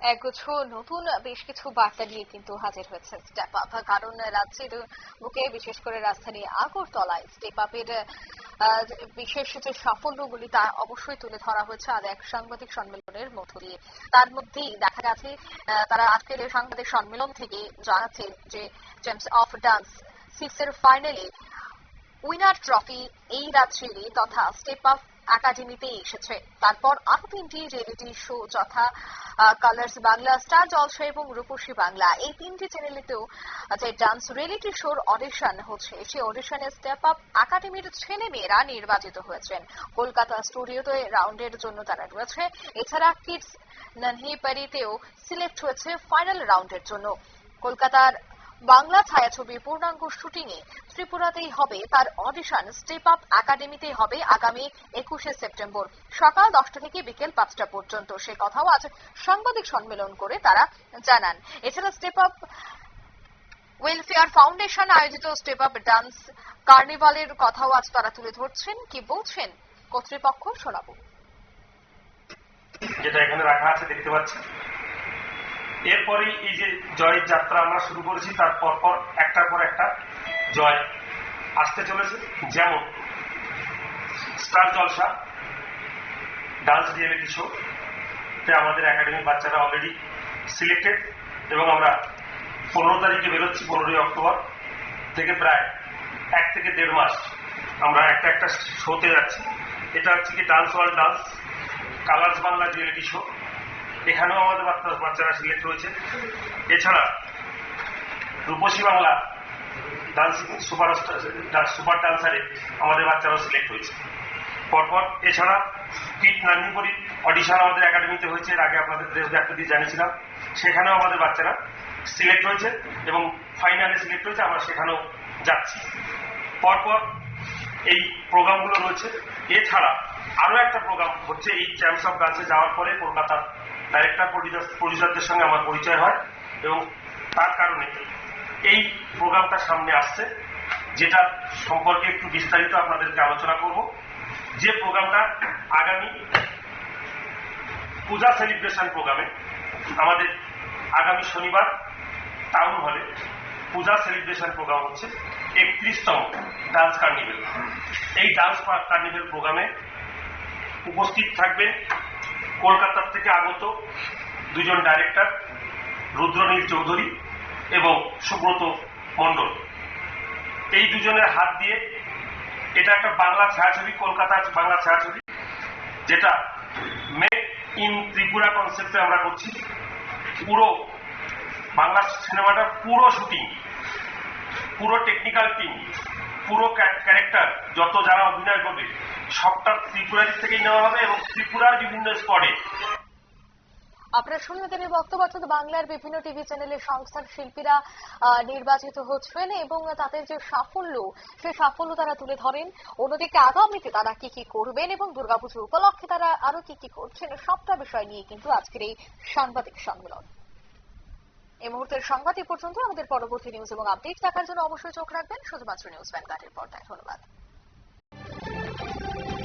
একগুচ্ছ নতুন বেশ কিছু বার্তা নিয়ে কিন্তু হাজির হয়েছে। স্টেপ আপ কারণ রাজ্যের বুকে বিশেষ করে রাজধানী আগরতলায় স্টেপ আপের বিশেষ যে সাফল্যগুলি তা অবশ্যই তুলে ধরা হয়েছে আর এক সাংবাদিক সম্মেলনের মধ্য দিয়ে। তার মধ্যেই দেখা গেছে তারা আজকের সাংবাদিক সম্মেলন থেকে জানাচ্ছে যে জেমস অফ ডান্স সিক্স এর ফাইনালে উইনার ট্রফি এই রাত্রিরই তথা স্টেপ আপ একাডেমিতে এসেছে। তারপর আরও তিনটি রিয়েলিটি শো যথা কালার্স বাংলা স্টার জলসা এবং রূপসী বাংলা এই তিনটি চ্যানেলেতেও যে ডান্স রিয়েলিটি শোর অডিশন হচ্ছে, সেই অডিশনে স্টেপ আপ একাডেমির ছেলে মেয়েরা নির্বাচিত হয়েছেন। কলকাতা স্টুডিওতে রাউন্ডের জন্য তারা রয়েছে। এছাড়া কিডস ননহিপারিতেও সিলেক্ট হয়েছে ফাইনাল রাউন্ডের জন্য। কলকাতার বাংলা ছায়াছবির পূর্ণাঙ্গ শুটিং এ ত্রিপুরাতেই হবে তার অডিশন, স্টেপ আপ একাডেমিতেই হবে আগামী একুশে সেপ্টেম্বর সকাল দশটা থেকে বিকেল পাঁচটা পর্যন্ত। সে কথাও আজ সাংবাদিক সম্মেলন করে তারা জানান। এছাড়া স্টেপ আপ ওয়েলফেয়ার ফাউন্ডেশন আয়োজিত স্টেপ আপ ডান্স কার্নিভালের কথাও আজ তারা তুলে ধরছেন। কি বলছেন কর্তৃপক্ষ শোনাবো। যেটা এখানে রাখা আছে, দেখতে পাচ্ছেন? এরপরেই এই যে জয়ের যাত্রা আমরা শুরু করেছি, তার পরপর একটার পর একটা জয় আসতে চলেছে। যেমন Star Jalsha, dance reality show তে আমাদের একাডেমির বাচ্চারা অলরেডি সিলেক্টেড এবং আমরা পনেরো তারিখে বেরোচ্ছি, পনেরোই অক্টোবর থেকে প্রায় এক থেকে দেড় মাস আমরা একটা একটা শোতে যাচ্ছি। এটা হচ্ছে কি dance world dance Colors Bangla reality show এখানেও আমাদের বাচ্চা- বাচ্চারা সিলেক্ট হয়েছে। এছাড়া রূপসী বাংলা সুপার সুপার ডান্সারে আমাদের বাচ্চারাও সিলেক্ট হয়েছে। পরপর এছাড়া কিট নান্দিপুরি অডিশন আমাদের একাডেমিতে হয়েছে, এর আগে আপনাদের দেশ ব্যাপ্ত দিয়ে জানিয়েছিলাম। সেখানেও আমাদের বাচ্চারা সিলেক্ট হয়েছে এবং ফাইনালে সিলেক্ট হয়েছে, আমরা সেখানেও যাচ্ছি। পরপর এই প্রোগ্রামগুলো রয়েছে। এছাড়া আরও একটা প্রোগ্রাম হচ্ছে এই চ্যাম্পস অফ ডান্সে যাওয়ার পরে কলকাতার ডাইরেক্টর প্রডিউসারদের সঙ্গে আমার পরিচয় হয় এবং তার কারণে এই প্রোগ্রামটা সামনে আসছে, যেটা সম্পর্কে একটু বিস্তারিত আপনাদেরকে আলোচনা করব। যে প্রোগ্রামটা আগামী পূজা সেলিব্রেশন প্রোগ্রামে, আমাদের আগামী শনিবার টাউন হলে পূজা সেলিব্রেশন প্রোগ্রাম হচ্ছে, একত্রিশতম ডান্স কার্নিভেল। এই ডান্স কার্নিভেল প্রোগ্রামে উপস্থিত থাকবেন কলকাতার থেকে আগত দুজন ডাইরেক্টর রুদ্রনীল চৌধুরী এবং সুব্রত মণ্ডল। এই দুজনের হাত দিয়ে এটা একটা বাংলা ছায়াছবি কলকাতার বাংলা ছায়াছবি, যেটা মেক ইন ত্রিপুরা কনসেপ্টে আমরা করছি। পুরো বাংলা সিনেমাটার পুরো শুটিং পুরো টেকনিক্যাল টিম পুরো ক্যারেক্টার যত যারা অভিনয় করবে সবটা ত্রিপুরার থেকেই নেওয়া হবে এবং ত্রিপুরার বিভিন্ন স্পটে আপনারা শুনলেন তিনি বক্তব্য অর্থাৎ বাংলার বিভিন্ন টিভি চ্যানেলের সংস্থার শিল্পীরা নির্বাচিত হচ্ছেন এবং তাদের যে সাফল্য সে সাফল্য তারা তুলে ধরেন। অন্যদিকে আগামীতে তারা কি কি করবেন এবং দুর্গাপুজো উপলক্ষে তারা আরও কি কি করছেন, সবটা বিষয় নিয়ে কিন্তু আজকের এই সাংবাদিক সম্মেলন। এই মুহূর্তের সংবাদ পর্যন্ত আমাদের পরবর্তী নিউজ এবং আপডেট দেখার জন্য অবশ্যই চোখ রাখবেন। শুধুমাত্র নিউজ ভ্যানগার্ডের পর্দায়। ধন্যবাদ।